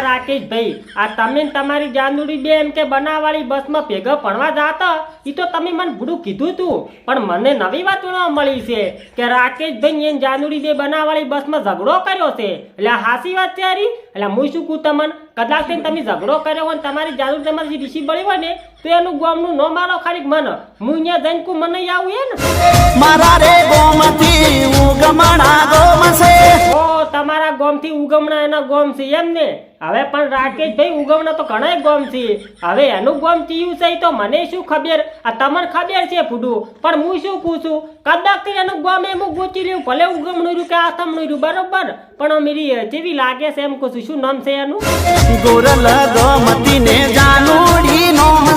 અલ્યા રાકેશભાઈ આ તમે ને તમારી જાનુડી બે એમ કે બનાવવાળી બસમાં ભેગા ભણવા જાતા એ તો તમે મને ભૂડું કીધું તું. પણ મને નવી વાત મળી છે કે રાકેશભાઈ એન જાનુડી બે બનાવવાળી બસમાં ઝઘડો કર્યો છે. એટલે હાસી વાત છે હારી? એટલે હું શું કહું તમને? કદાચ થઈને તમે ઝઘડો કર્યો હોય ને તમારી જાદુડી તમારી જે ઋષિ બળી હોય ને, તો એનું ગોમનું નો મારો ખાલી મન. હું અહીંયા જઈને કું મને આવું એ ને? મારા રે ગોમથી તમારા ગોમથી ઉગમણા એના ગોમ છે એમ ને? હવે પણ રાકેશભાઈ, ઉગમણા તો ઘણા ગોમ છે. હવે એનું ગોમ ચીયું છે તો મને શું ખબર? આ તમને ખબર છે ફૂડું? પણ હું શું પૂછું? કદાચ એનું ગોમ એમ ગોચી રહ્યું ભલે ઉગમણું રહ્યું કે આ આથમણું રહ્યું, બરોબર? પણ મેરી જેવી લાગે છે એમ કહું શું નામ છે એનું? ગોરલ ગોમતી ને જાનુડી ઓ એનું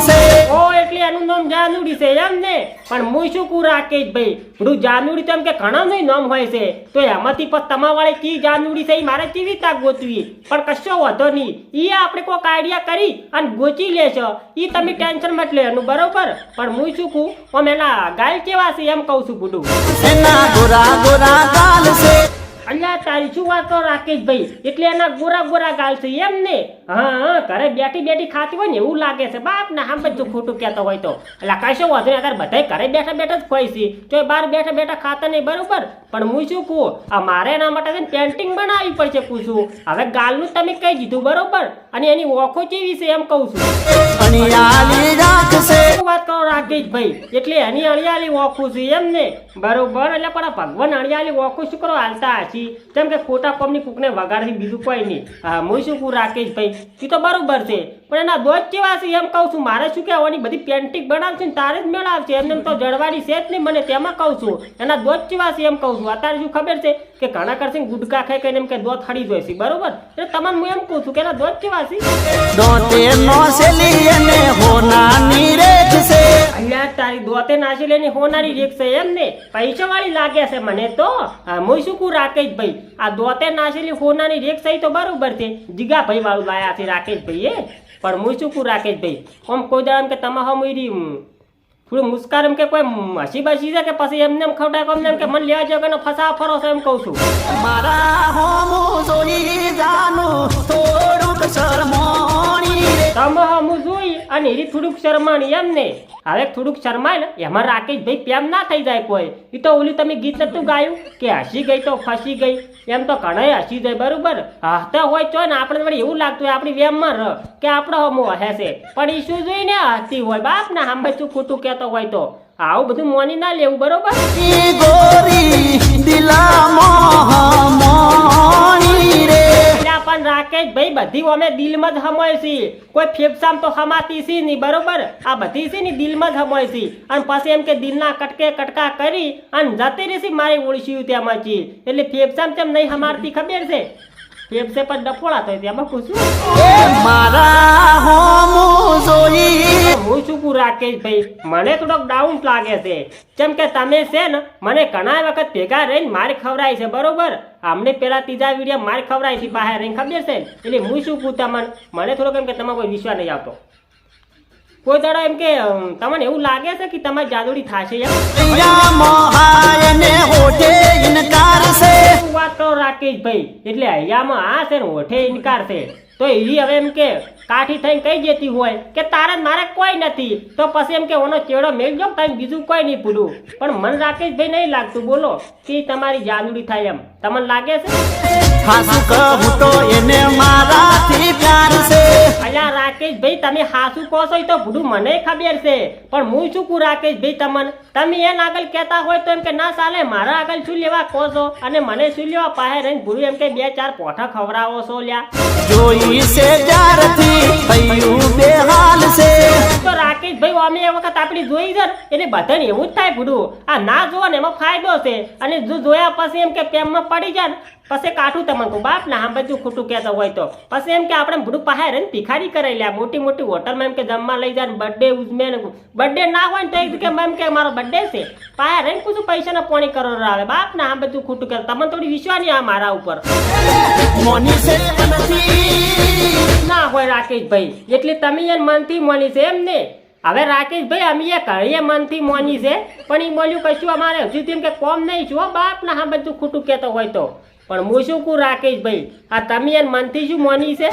નામ જાનુડી છે એમ ને પણ હું શું કું રાકેશ ભાઈ? પેલું જાનુડી તો એમ કે ઘણા નહીં નામ હોય છે. તો એમાંથી પણ તમાવાળે કી જાનુડી છે એ મારે કેવી તાક ગોતવી? પણ કશો વાંધો નહીં. ઈ આપણે કોઈક આઈડિયા કરી અને ગોચી લેશો એ તમે ટેન્શન મત લેવાનું, બરોબર? પણ હું શું કહું આમ એના ગાલ કેવા છે એમ કહું છું બુડું એના ગોરા ગોરા ગાલ છે. અલ્યા તારી શું વાત કરો રાકેશભાઈ એટલે એના ગોરા ગોરા ગાલ છે એમ ને? હા હા ઘરે બેઠી બેઠી ખાતી હોય ને એવું લાગે છે. બાપ ને હા બધું ખોટું કહેતો હોય તો. એટલે કશો વાંધો નહીં અત્યારે બધાય ઘરે બેઠા બેઠા જ ખોઈ છે તો બહાર બેઠા બેઠા ખાતા નહીં બરોબર? પણ હું શું કહું? આ મારે એના માટે પેન્ટિંગ બનાવવી પડશે પૂછું. હવે ગાલનું તમે કહી દીધું બરોબર? અને એની ઓખો કેવી છે એમ કહું છું. વાત કરો રાકેશભાઈ એટલે એની અળિયાળી ઓખું છે એમ ને? બરોબર? એટલે પણ ભગવાન અળિયાળી ઓખું શું કરો હાલતા હશી જેમ કે ખોટા કોમની કૂકને વગાડથી બીજું કોઈ નહીં. હા હું શું રાકેશ ભાઈ? એ તો બરોબર છે. પણ એના દોજ કેવા છે એમ કહું છું, મારે શું કહેવાની? બધી પેન્ટિંગ બનાવશે ને તારે જ મેળવશે. એમને એમ તો જળવાની છે જ નહીં મને, તેમાં કહું છું. એના દોજ કેવા છે એમ કહું છું. અત્યારે શું ખબર છે કે ઘણા કરશે ગુટકા ખાઈ કહીને એમ કે દોધ હડી છે. બરોબર? એટલે તમને હું એમ કહું છું કે એના દોજ કેવા છે? દોતે નાસી લઈને હોનારી રીક્ષા એમ ને? પૈસા વાળી લાગે છે મને તો. હા, શું કહું રાકેશભાઈ? આ દોતે નાસેલી હોનારી રીક્ષા તો બરોબર છે. જીગાભાઈ વાળું લાયા છે રાકેશભાઈ એ પણ હું શું કહું રાકેશભાઈ? આમ કોઈ દાડમ કે તમે હમ થોડું મુસ્કાર એમ કે કોઈ હસી બસી છે કે પછી એમને એમ ખવડાય એમને એમ કે મને લેવા જાવ કે ફસા ફરો છો એમ કહું છું. મારા હોમો સોની જાનો થોડુંક શરમોણી રે. તમે હમું જોઈ અને એરી થોડુંક શરમાણી એમ ને. હવે થોડુંક શરમાય ને એમાં રાકેશભાઈ પ્રેમ ના થઈ જાય કોઈ. એ તો ઓલું તમે ગીત નતું ગાયું કે હસી ગઈ તો ફસી ગઈ. એમ તો ઘણાય હસી જાય બરોબર? હસતા હોય તો ને આપણે વળી એવું લાગતું હોય આપણી વેમમાં રહ કે આપણો હમો હસે પણ એ શું જોઈને હસતી હોય? બાપ ને સાંભળે શું ખોટું કહેતો હોય તો. આવું બધું મોની ના લેવું બરોબર? પણ રાકેશ ભાઈ બધી અમે દિલમાં જ હમોય છે કોઈ ફેફસામ તો હમાતી સી નહીં બરોબર? આ બધી છે ને દિલમાં જ હમોય છે અને પછી એમ કે દિલના કટકે કટકા કરી અને જતી રહેશે મારી ઓળશ્યું ત્યાંમાંથી એટલે ફેફસામ તેમ નહીં હમારતી ખબર છે? ફેફસે પર ડફોળા થાય તેમાં પૂછું એ મારા હોમો જોઈ. હું શું કહું રાકેશભાઈ મને થોડોક ડાઉન લાગે છે. કેમ કે તમે છે ને મને ઘણા વખત ભેગા રહીને માર ખવડાય છે બરોબર? અમને પેલા ત્રીજા વીડિયો માર ખવડાય છે બહાર રહીને ખબર છે? એટલે હું શું કહું તમને? મને થોડોક એમ કે તમારે કોઈ વિશ્વાસ નહીં આવતો. કોઈ દાડો એમ કે તમને એવું લાગે છે કે તમારી જાદુડી થશે એમ? મહાયને મોહાય ઇનકાર છે. રાકેશભાઈ એટલે હૈયામાં આ છે ને ઓઠે ઇનકાર છે. તો એ હવે એમ કે કાઠી થઈને કઈ જતી હોય કે તારે મારે કોઈ નથી. તો પછી એમ કે ઓનો ચેડો મેળજો તમે બીજું કોઈ નહીં ભૂલું પણ મન રાકેશભાઈ નહીં લાગતું બોલો. કે તમારી જાદુડી થાય એમ. તમને લાગે છે? હાસુ કહું તો એને મારાથી પ્યાર છે. અલ્યા રાકેશભાઈ તમે હાસુ કહો છો તો ભૂડું મને ખબર છે. પણ હું શું કહું રાકેશભાઈ તમને? તમે એન આગળ કહેતા હોય તો એમ કે ના ચાલે મારા આગળ શું લેવા કહો છો? અને મને શું લેવા પાસે રહીને ભૂડું એમ કે બે ચાર પોઠા ખવડાવો છો લ્યા. જોઈ છે જ્યારથી થયું બેહાલ છે. તો રાકેશભાઈ અમે એ વખત આપણી જોઈ છે એટલે બધાને એવું જ થાય ભૂડું. આ ના જોવો ને એમાં ફાયદો છે. અને જો જોયા પછી એમ કે પ્રેમમાં પડી જાય પછી કાઠું તમને બાપ ના હા બધું ખોટું કહેતો હોય તો. પછી એમ કે આપણે ભૂડું પાસે રહીને ભિખારી કરાવી લે. મોટી મોટી હોટલમાં એમ કે જમવા લઈ જાય બર્થડે ઉજમે ને બર્થડે ના હોય ને તો કે એમ કે મારો બર્થડે છે. પાસે રહીને પૈસા પૈસાના પોણી કરોડ આવે. બાપ ને આ બધું ખોટું કરે. તમને થોડી વિશ્વાસ નહીં આ મારા ઉપર. ના હોય રાકેશભાઈ. એટલે તમે એને મનથી મોની છે એમ ને. હવે રાકેશભાઈ અમે એ કહીએ મનથી મોની છે. પણ એ બોલ્યું કશું અમારે હજુ તેમ કે કોમ નહીં. છું બાપ ના હા બધું ખોટું કહેતો હોય તો. પણ હું શું કહું રાકેશભાઈ આ તમે એને મનથી શું મોની છે?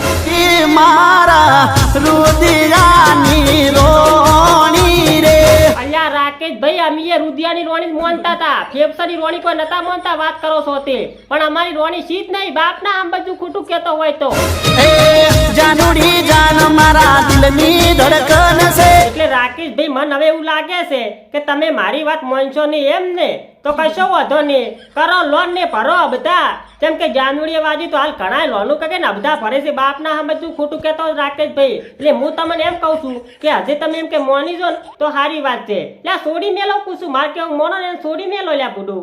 મારા રુદિયાની રોણી રે. અલ્યા રાકેશભાઈ અમે એ રુધિયાની રોણી મોનતા હતા. ફેફસાની રોણી કોઈ નતા મોનતા વાત કરો છો તે. પણ અમારી રોણી શીત નહીં બાપના આમ બધું ખોટું કહેતો હોય તો. જાનુડી જાન મારા દિલની ધડકન છે. એટલે રાકેશભાઈ મન હવે એવું લાગે છે કે તમે મારી વાત માનશો નહીં એમ ને? તો કશો વાંધો નહીં. કરો લોન ને ભરો બધા. કેમ કે જાનવડીએ વાજી તો હાલ ઘણા લોનું કે ને બધા ભરે છે. બાપના સામે તું ખોટું કહેતો રાકેશ ભાઈ. એટલે હું તમને એમ કહું છું કે હજી તમે એમ કે મોની જો ને તો સારી વાત છે. લ્યા છોડી મેલો પૂછું. મારે કેવું મોનો ને છોડી મેલો લ્યા બુડું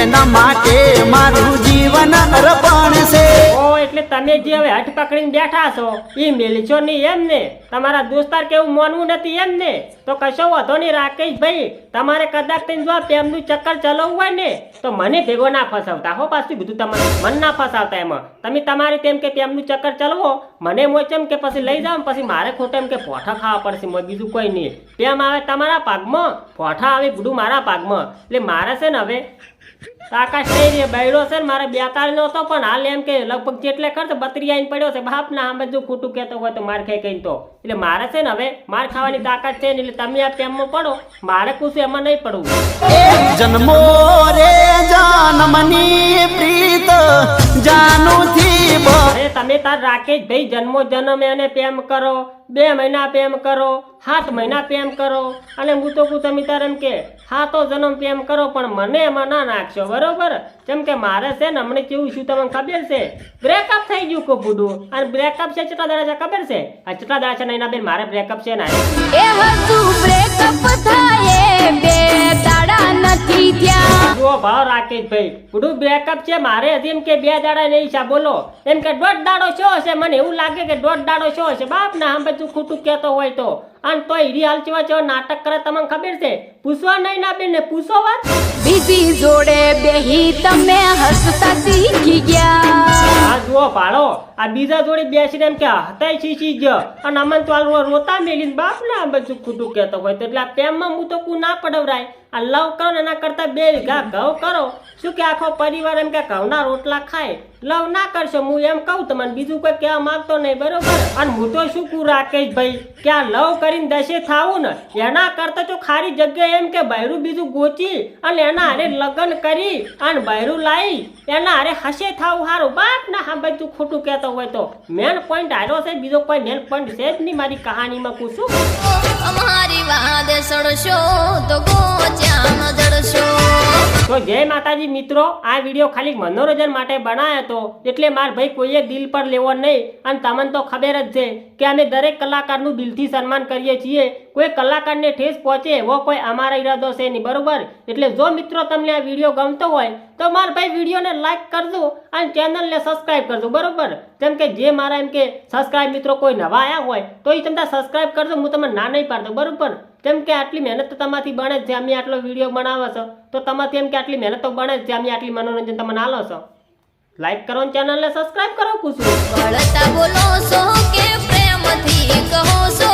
એના માટે મારું જીવન અર્પણ છે. ઓ એટલે તમે જે હવે હઠ પકડીને બેઠા છો એ મેલશો નહીં એમ ને. તમારા દોસ્તાર કેવું મોનવું નથી એમ ને. તો કશો વાંધો નહીં રાકેશભાઈ તમારે કદાચ જો તેમનું ચક્કર ચલાવવું ને, તો મને ભેગો ના ફસાવતા હો પાછું બધું તમારે મન ના ફસાવતા એમાં. તમે તમારી તેમ કે તેમનું ચક્કર ચલાવો, મને મોય એમ કે પછી લઈ જાઓ પછી મારે ખોટે એમ કે ફોઠા ખાવા પડશે, મોય બીજું કોઈ નહીં. તેમ આવે તમારા પાગમાં ફોઠા આવે બધું મારા પાગમાં એટલે મારે છે ને હવે આકાશ થઈ રહ્યો બૈડો છે ને, મારે બેતાળી નો હતો, પણ હાલ એમ કે લગભગ જેટલે ખર્ચ બત્રી આઈને પડ્યો છે. બાપ ના આમ બધું ખોટું કહેતો હોય તો માર ખાઈ કઈ તો. એટલે મારે છે ને હવે માર ખાવાની તાકાત છે ને, એટલે તમે આ પ્રેમમાં પડો. મારે કુછ એમાં નહીં પડવું. જન્મો રે જન્મની પ્રીત જાનુથી અરે તમે તાર રાકેશ ભાઈ જન્મો જન્મ એને પ્રેમ કરો બે મહિના પ્રેમ કરો સાત મહિના પ્રેમ કરો અને હું તો કહું તમે તાર એમ કે સાતો જન્મ પ્રેમ કરો પણ મને એમાં ના નાખશો બરોબર? જેમ કે મારે છે ને હમણાં કેવું શું તમને ખબર છે? બ્રેકઅપ થઈ ગયું કો બુડું અને બ્રેકઅપ છે કેટલા દાડા છે ખબર છે? આ કેટલા દાડા છે નૈના બેન મારે બ્રેકઅપ છે ને એ હતું બ્રેકઅપ થાય બે દાડા નથી ત્યાં. જો ભાવ રાકેશ ભાઈ. બુડું બ્રેકઅપ છે. મારે હજી એમ કે બે દાડા નહીં છે. બોલો. એમ કે દોઢ દાડો શું હશે? મને એવું લાગે કે દોઢ દાડો શું હશે. બાપ ના આમ બધું ખોટું કહેતો હોય તો. અને તો હીરી હાલ ચેવા ચેવા નાટક કરે તમને ખબર છે? પૂછવા નહીં ના બેન ને પૂછો વાત. બીજી જોડે બેહી તમે હસતા શીખી ગયા. આ જુઓ ભાડો આ બીજા જોડે બેસીને એમ કે હતાય શીશી ગયો અને અમન તો હાલ રોતા મેલીને બાપ ના બધું ખોટું કહેતો હોય તો. એટલે પ્રેમમાં હું તો કુ ના પડવરાય આ લવ કરો એના કરતા બે વીઘા ઘઉં કરો. શું કે આખો પરિવાર એમ કે ઘઉંના રોટલા ખાય? લવ ના કરશો, હું એમ કહું તમને, બીજું કોઈ કહેવા માંગતો નહીં, બરોબર? અને હું તો શું કું રાકેશ ભાઈ? કે આ લવ કરીને દશે થાવું ને, એના કરતા તો ખારી જગ્યાએ એમ કે બૈરું બીજું ગોચી અને એના હારે લગ્ન કરી અને બૈરું લાવી એના હારે હસે થાવું સારું બાપ ના હા ભાઈ, તું ખોટું કહેતો હોય તો. મેન પોઈન્ટ હારો છે, બીજો કોઈ મેન પોઈન્ટ છે જ નહીં મારી કહાનીમાં પૂછું અમારી વાત સડશો તો ગોચ્યાનો જડશો તો જય માતાજી મિત્રો, આ વીડિયો ખાલી મનોરંજન માટે બનાવ્યો હતો, એટલે માર ભાઈ કોઈએ દિલ પર લેવો નહીં, અને તમને તો ખબર જ છે કે અમે દરેક કલાકારનું દિલથી સન્માન કરીએ છીએ. કોઈ કલાકારને ઠેસ પહોંચે એવો કોઈ અમારા ઈરાદો છે નહીં, બરોબર? એટલે જો મિત્રો તમને આ વીડિયો ગમતો હોય, તો મારા ભાઈ વિડીયોને લાઈક કરજો અને ચેનલને સબસ્ક્રાઇબ કરજો, બરાબર? જેમ કે જે મારા એમ કે સબસ્ક્રાઇબ મિત્રો કોઈ નવા આવ્યા હોય, તો એ તમને સબસ્ક્રાઇબ કરજો, હું તમને ના નહીં પાડતો, બરોબર? જેમ કે આટલી મહેનત તો તમારાથી બને જ છે, અમે આટલો વીડિયો બનાવો છો. તો તમારે એમ કે આટલી મહેનત તો બને છે અમે આટલી મનોરંજન તમને આલો છો. લાઈક કરો ચેનલને સબસ્ક્રાઇબ કરો કુશું બોલો છો કે પ્રેમથી કહો છો?